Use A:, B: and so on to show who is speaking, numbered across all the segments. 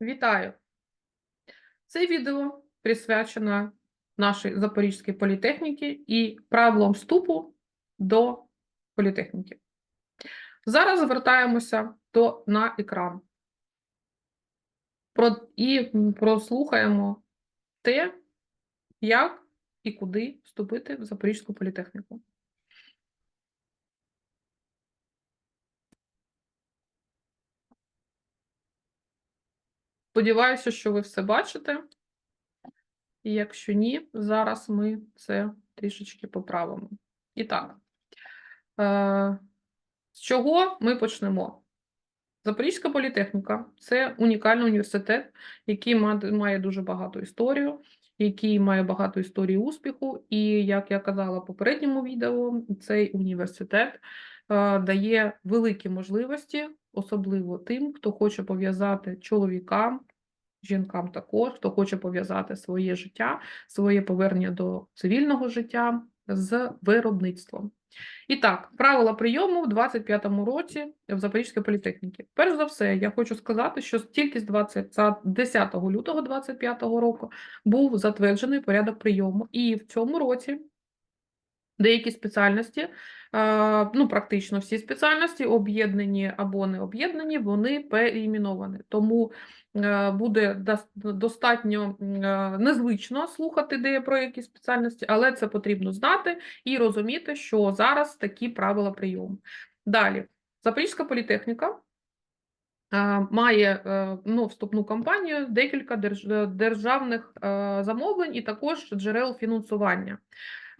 A: Вітаю! Це відео присвячено нашій Запорізькій політехніці і правилам вступу до політехніки. Зараз звертаємося до, на екран Про, і прослухаємо те, як і куди вступити в Запорізьку політехніку. Сподіваюся, що ви все бачите. І якщо ні, зараз ми це трішечки поправимо. І так, е, з чого ми почнемо? Запорізька політехніка це унікальний університет, який має дуже багату історію, який має багато історії успіху. І, як я казала в попередньому відео, цей університет е, дає великі можливості, особливо тим, хто хоче пов'язати чоловікам, жінкам також, хто хоче пов'язати своє життя, своє повернення до цивільного життя з виробництвом. І так, правила прийому в 25-му році в Запорізькій політехніці. Перш за все, я хочу сказати, що тільки з 20, за 10 лютого 25-го року був затверджений порядок прийому, і в цьому році деякі спеціальності, ну практично всі спеціальності, об'єднані або не об'єднані, вони переіменовані. Тому е, буде достатньо е, незвично слухати де про які спеціальності, але це потрібно знати і розуміти, що зараз такі правила прийому. Далі, Запорізька політехніка. е, Має ну, вступну кампанію, декілька держ- державних замовлень і також джерел фінансування.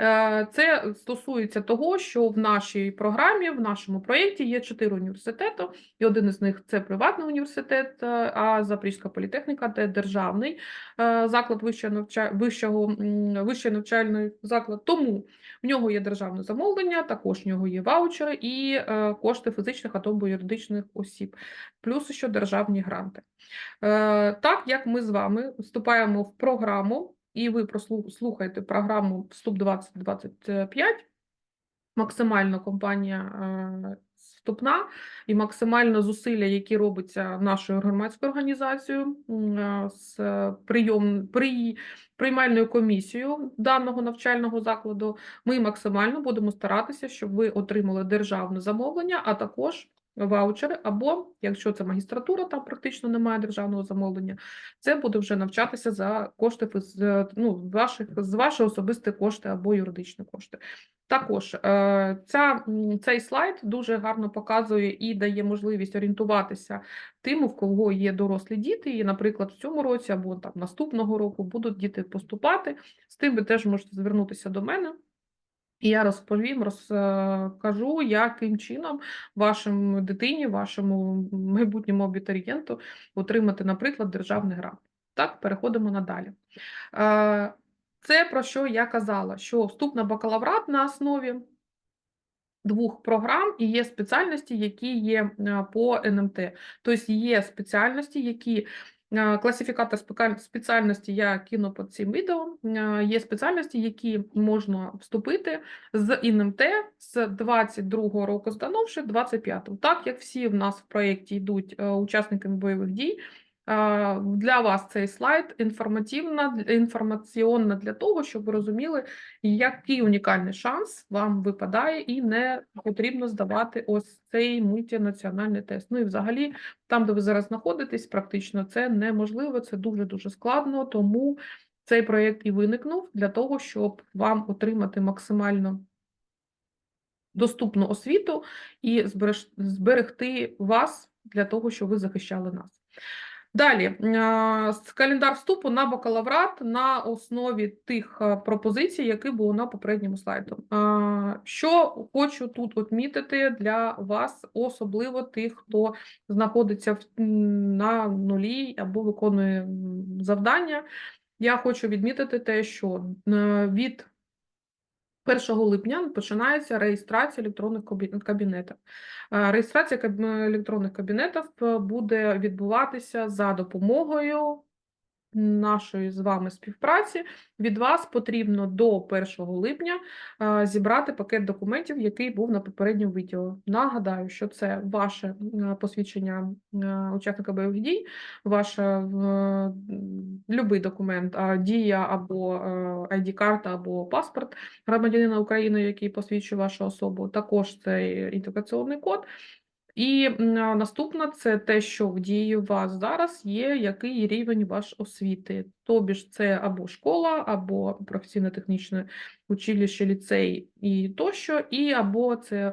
A: Е, Це стосується того, що в нашій програмі, в нашому проєкті є чотири університети, і один із них це приватний університет, е, а Запорізька політехніка це державний е, заклад вищого навча... вищого, м, вищий навчальний заклад. Тому в нього є державне замовлення, також в нього є ваучери і кошти фізичних або юридичних осіб, плюс ще державні гранти. Так як ми з вами вступаємо в програму, і ви прослухаєте програму Вступ 2025, максимально компанія е, вступна і максимально зусилля, які робиться нашою громадською організацією е, з прийом, при, приймальною комісією даного навчального закладу, ми максимально будемо старатися, щоб ви отримали державне замовлення, а також ваучери, або якщо це магістратура, там практично немає державного замовлення, це буде вже навчатися за кошти фіз- ну, ваших, з ваші особисті кошти або юридичні кошти. Також е, ця, цей слайд дуже гарно показує і дає можливість орієнтуватися тим, в кого є дорослі діти, і, наприклад, в цьому році або там наступного року будуть діти поступати. З тим ви теж можете звернутися до мене. І я розповім, розкажу, яким чином вашим дитині, вашому майбутньому абітурієнту отримати, наприклад, державний грант. Так, переходимо надалі. Е, Це про що я казала, що вступ на бакалаврат на основі двох програм і є спеціальності, які є е, по НМТ. Тобто є спеціальності, які класифікатор спеціальності я кину під цим відео. Є спеціальності, які можна вступити з ІНМТ з 22 року здановши 25 Так як всі в нас в проєкті йдуть е, учасниками бойових дій, для вас цей слайд інформативна, інформаційна для того, щоб ви розуміли, який унікальний шанс вам випадає, і не потрібно здавати ось цей мультинаціональний тест. Ну і взагалі, там, де ви зараз знаходитесь, практично це неможливо, це дуже-дуже складно, тому цей проєкт і виникнув для того, щоб вам отримати максимально доступну освіту і зберегти вас для того, щоб ви захищали нас. Далі, календар вступу на бакалаврат на основі тих е, пропозицій, які були на попередньому слайду. Е, Що хочу тут відмітити для вас, особливо тих, хто знаходиться на нулі або виконує завдання. Я хочу відмітити те, що е, від 1 липня починається реєстрація електронних кабі- кабінетів. Е, Реєстрація електронних кабінетів е, буде відбуватися за допомогою нашої з вами співпраці від вас потрібно до 1 липня е, зібрати пакет документів, який був на попередньому відео. Нагадаю, що це ваше е, посвідчення е, учасника бойових дій, ваш любий документ, дія або ID-карта, або паспорт громадянина України, який посвідчує вашу особу. Також цей ідентифікаційний код. І наступне це те, що в дії у вас зараз є, який рівень ваш освіти. Тобі ж це або школа, або професійно-технічне училище, ліцей і тощо, і або це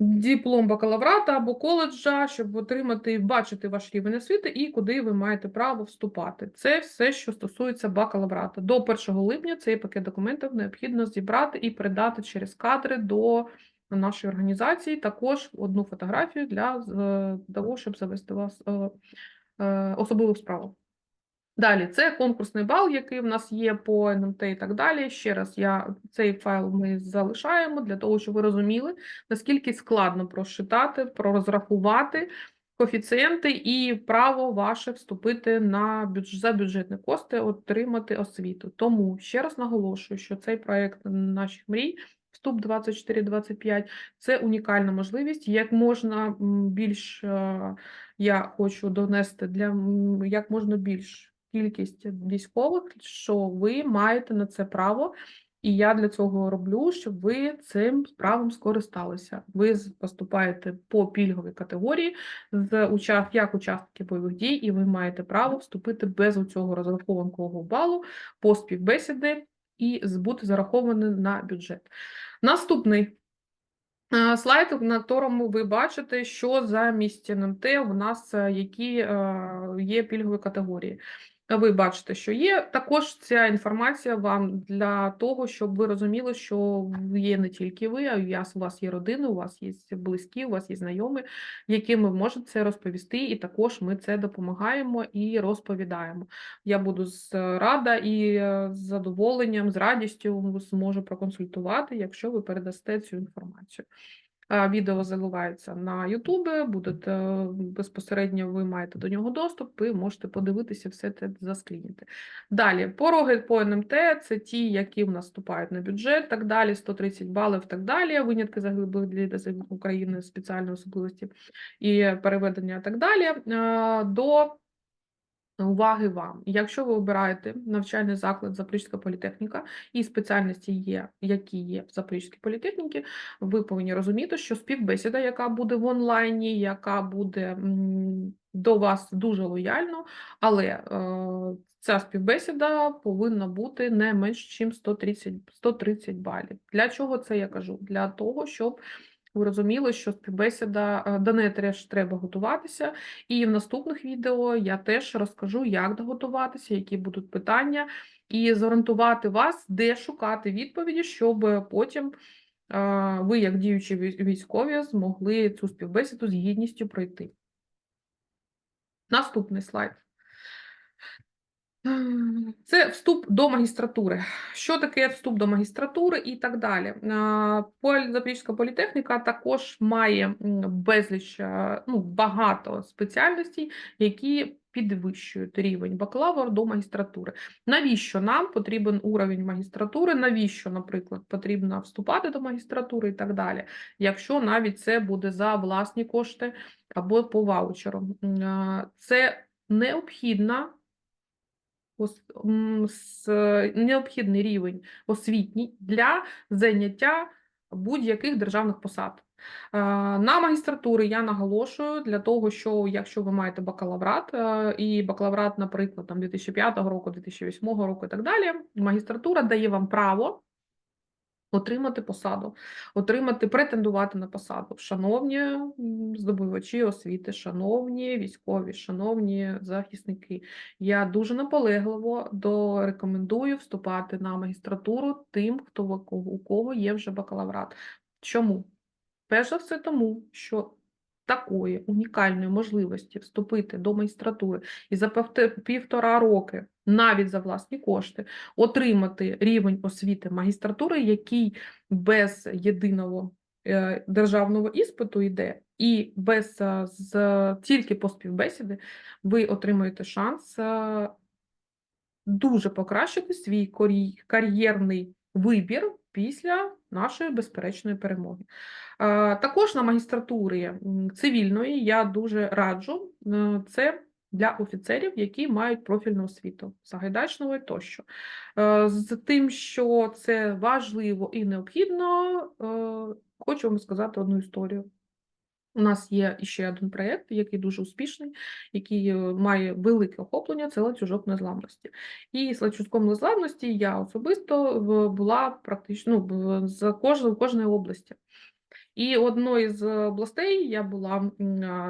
A: диплом бакалаврата або коледжа, щоб отримати, бачити ваш рівень освіти і куди ви маєте право вступати. Це все, що стосується бакалаврата. До 1 липня цей пакет документів необхідно зібрати і передати через кадри до нашої організації також одну фотографію для е, того, щоб завести вас е, е, особливу справу. Далі, це конкурсний бал, який в нас є по НМТ і так далі. Ще раз, я цей файл ми залишаємо для того, щоб ви розуміли, наскільки складно просчитати, пророзрахувати коефіцієнти і право ваше вступити на бюдж... за бюджетні кошти, отримати освіту. Тому ще раз наголошую, що цей проект наших мрій вступ 24-25 це унікальна можливість. Як можна більш е, я хочу донести для як можна більш кількість військових, що ви маєте на це право. І я для цього роблю, щоб ви цим правом скористалися. Ви поступаєте по пільговій категорії з участ... як учасники бойових дій, і ви маєте право вступити без цього розрахованого балу по співбесіди і бути зарахований на бюджет. Наступний е, слайд, на якому ви бачите, що за місць НМТ у нас е, які е, є пільгові категорії. Ви бачите, що є. Також ця інформація вам для того, щоб ви розуміли, що є не тільки ви, а у вас є родина, у вас є близькі, у вас є знайомі, яким ви можете це розповісти, і також ми це допомагаємо і розповідаємо. Я буду з рада і е, з задоволенням, з радістю зможу проконсультувати, якщо ви передасте цю інформацію. Відео заливається на Ютубі, будете безпосередньо, ви маєте до нього доступ, ви можете подивитися все це засклініти. Далі, пороги по НМТ це ті, які в нас вступають на бюджет, так далі, 130 балів, так далі, винятки загиблих для України, спеціальної особливості і переведення, так далі. До Уваги вам, якщо ви обираєте навчальний заклад Запорізька політехніка і спеціальності є, які є в Запорізькій політехніці, ви повинні розуміти, що співбесіда, яка буде в онлайні, яка буде до вас дуже лояльно, але е, ця співбесіда повинна бути не менш ніж 130 130 балів. Для чого це я кажу? Для того, щоб розуміли, що співбесіда е, до неї теж треба готуватися, і в наступних відео я теж розкажу, як доготуватися, які будуть питання, і зорієнтувати вас, де шукати відповіді, щоб потім е, ви, як діючі військові, змогли цю співбесіду з гідністю пройти. Наступний слайд. Це вступ до магістратури. Що таке вступ до магістратури і так далі? Запорізька політехніка також має безліч ну, багато спеціальностей, які підвищують рівень бакалавра до магістратури. Навіщо нам потрібен уровень магістратури? Навіщо, наприклад, потрібно вступати до магістратури і так далі, якщо навіть це буде за власні кошти або по ваучеру? Це необхідна необхідний рівень освітній для заняття будь-яких державних посад. На магістратури я наголошую для того, що якщо ви маєте бакалаврат, і бакалаврат, наприклад, там 2005 року, 2008 року і так далі, магістратура дає вам право Отримати посаду, отримати, претендувати на посаду. Шановні здобувачі освіти, шановні військові, шановні захисники. Я дуже наполегливо до рекомендую вступати на магістратуру тим, хто у кого є вже бакалаврат. Чому? Перш за все, тому що такої унікальної можливості вступити до магістратури і за півтора роки, навіть за власні кошти, отримати рівень освіти магістратури, який без єдиного е, державного іспиту йде, і без з тільки по співбесіди ви отримуєте шанс дуже покращити свій кар'єрний вибір після нашої безперечної перемоги. Е, Також на магістратурі цивільної я дуже раджу е, це для офіцерів, які мають профільну освіту Сагайдачного тощо. Е, З тим, що це важливо і необхідно, е, хочу вам сказати одну історію. У нас є іще один проєкт, який дуже успішний, який е, має велике охоплення, це ланцюжок незламності. І з ланцюжком незламності я особисто була практично ну, в- з кожної, кожної області. І одною з областей я була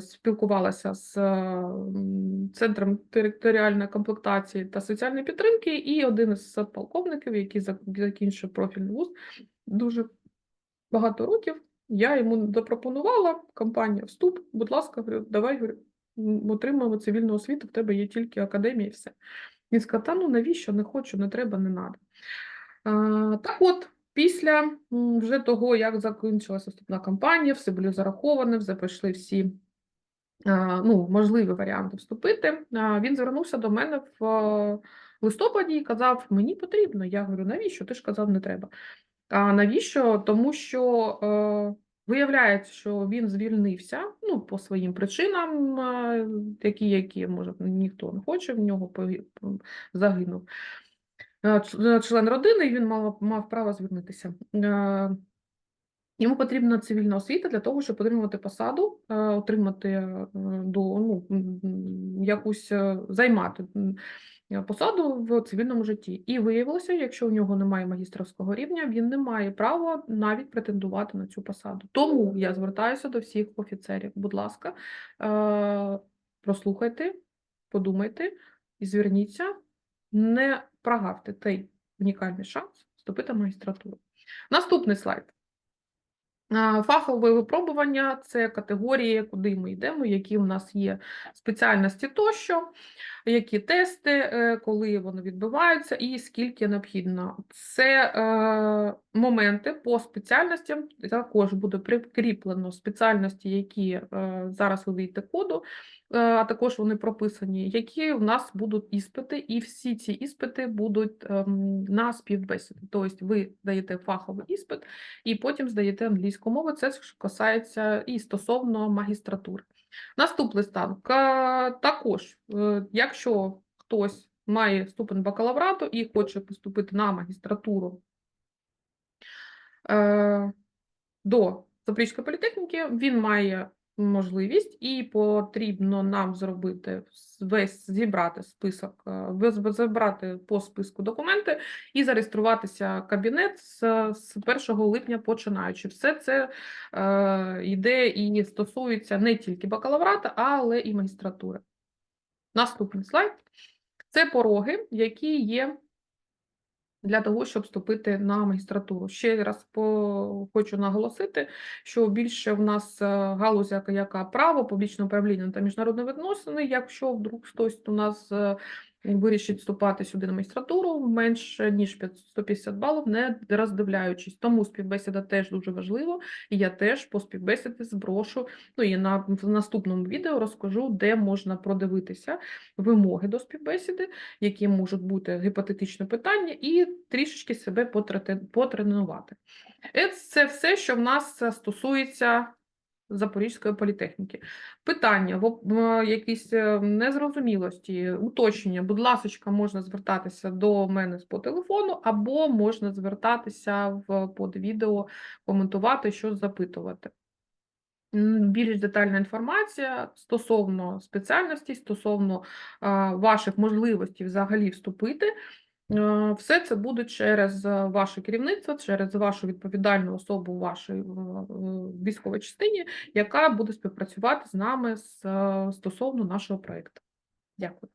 A: спілкувалася з е, центром територіальної комплектації та соціальної підтримки, і один із полковників, який закінчив профільний вуз, дуже багато років. Я йому запропонувала компанія вступ, будь ласка, говорю, давай говорю, отримаємо цивільну освіту, в тебе є тільки академія і все. Він сказав, та ну навіщо, не хочу, не треба, не треба. Так от, після вже того, як закінчилася вступна кампанія, все було зараховане, вже пройшли всі ну, можливі варіанти вступити, він звернувся до мене в е, листопаді і казав, мені потрібно. Я говорю, навіщо? Ти ж казав, не треба. А навіщо? Тому що е, виявляється, що він звільнився ну, по своїм причинам, е, такі, які, може, ніхто не хоче, в нього загинув. Е, е, Член родини, і він мав, мав право звільнитися. Е, Йому потрібна цивільна освіта для того, щоб отримувати посаду, отримати до ну, якусь займати посаду в цивільному житті. І виявилося, якщо у нього немає магістерського рівня, він не має права навіть претендувати на цю посаду. Тому я звертаюся до всіх офіцерів. Будь ласка, прослухайте, подумайте і зверніться, не прогавте той унікальний шанс вступити в магістратуру. Наступний слайд. Фахове випробування це категорії, куди ми йдемо, які у нас є спеціальності тощо, які тести, е, коли вони відбуваються, і скільки необхідно. Це е, моменти по спеціальностям. Також буде прикріплено спеціальності, які е, зараз ви коду, а також вони прописані, які у нас будуть іспити, і всі ці іспити будуть ем, на співбесіду. Тобто ви даєте фаховий іспит і потім здаєте англійську мову. Це касається і стосовно магістратури. Наступний стан. Також, е, якщо хтось має ступень бакалаврату і хоче поступити на магістратуру е, до Запорізької політехніки, він має можливість і потрібно нам зробити весь зібрати список, е, зібрати по списку документи і зареєструватися кабінет з, з 1 липня починаючи. Все це е, йде і стосується не тільки бакалаврата, але і магістратури. Наступний слайд. Це пороги, які є для того, щоб вступити на магістратуру. Ще раз по... хочу наголосити, що більше в нас е, галузь, яка, право, публічне управління та міжнародні відносини, якщо вдруг хтось у нас е, вирішить вступати сюди на магістратуру, менше ніж 500 150 балів, не роздивляючись. Тому співбесіда теж дуже важливо, і я теж по співбесіді зброшу. Ну і на в наступному відео розкажу, де можна продивитися вимоги до співбесіди, які можуть бути гіпотетичні питання, і трішечки себе потренувати. Е, Це все, що в нас е, стосується Запорізької політехніки. Питання, в- в якісь е, незрозумілості, уточнення, будь ласка, можна звертатися до мене по телефону, або можна звертатися в под відео, коментувати, що запитувати. Більш детальна інформація стосовно спеціальності, стосовно а, ваших можливостей взагалі вступити. Е, Все це буде через е, ваше керівництво, через вашу відповідальну особу у вашій е, військовій частині, яка буде співпрацювати з нами стосовно нашого проєкту. Дякую.